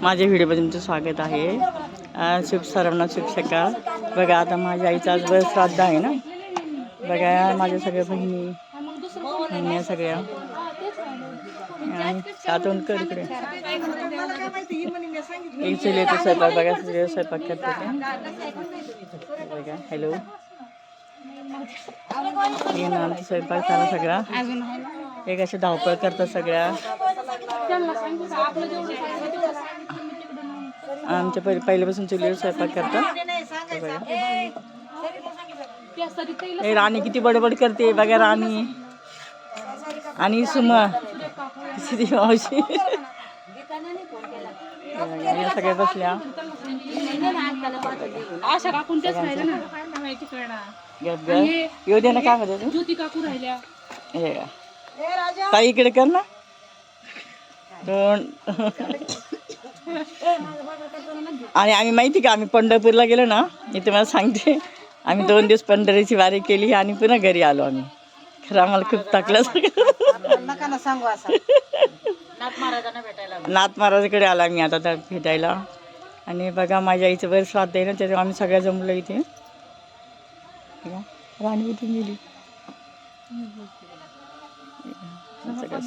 माझ्या व्हिडिओमध्ये तुमचं स्वागत आहे. शिव शुभ सर्वांना शिक्षका बघा आता माझ्या आईचा आज बरं श्राद्ध आहे ना? बघा माझ्या सगळ्या बहिणी बहिणी आहे सगळ्या. आतून कर इकडे. एक चुली येतो स्वयंपाक बघा सगळे स्वयंपाक करते बघा हॅलो ना आमचा स्वयंपाक झाला सगळा. एक असे धावपळ करतात सगळ्या. आमच्या पहिले पहिल्यापासून चुलीवर स्वयंपाक करतात. हे राणी किती बडबड करते बघा राणी. आणि सुमा. किती मावशी. सगळ्या बसल्या. आशा काकून तेच ना. काय माहिती कळणार येऊ दे ना काय म्हणते तू ज्योती काकू राहिल्या. हे. ताई इकडे कर ना. दोन. आणि आम्ही माहिती का आम्ही पंढरपूरला गेलो ना मी तुम्हाला सांगते. आम्ही दोन दिवस पंढरीची वारी केली आणि पुन्हा घरी आलो आम्ही. खरं आम्हाला खूप टाकलं नाथ महाराजाकडे आला मी आता तर भेटायला. आणि बघा माझ्या आईचं बरं श्राद्ध आहे ना त्याच्यावर आम्ही सगळ्या जमलो इथे. बघा, राणी उठून गेली. सगळं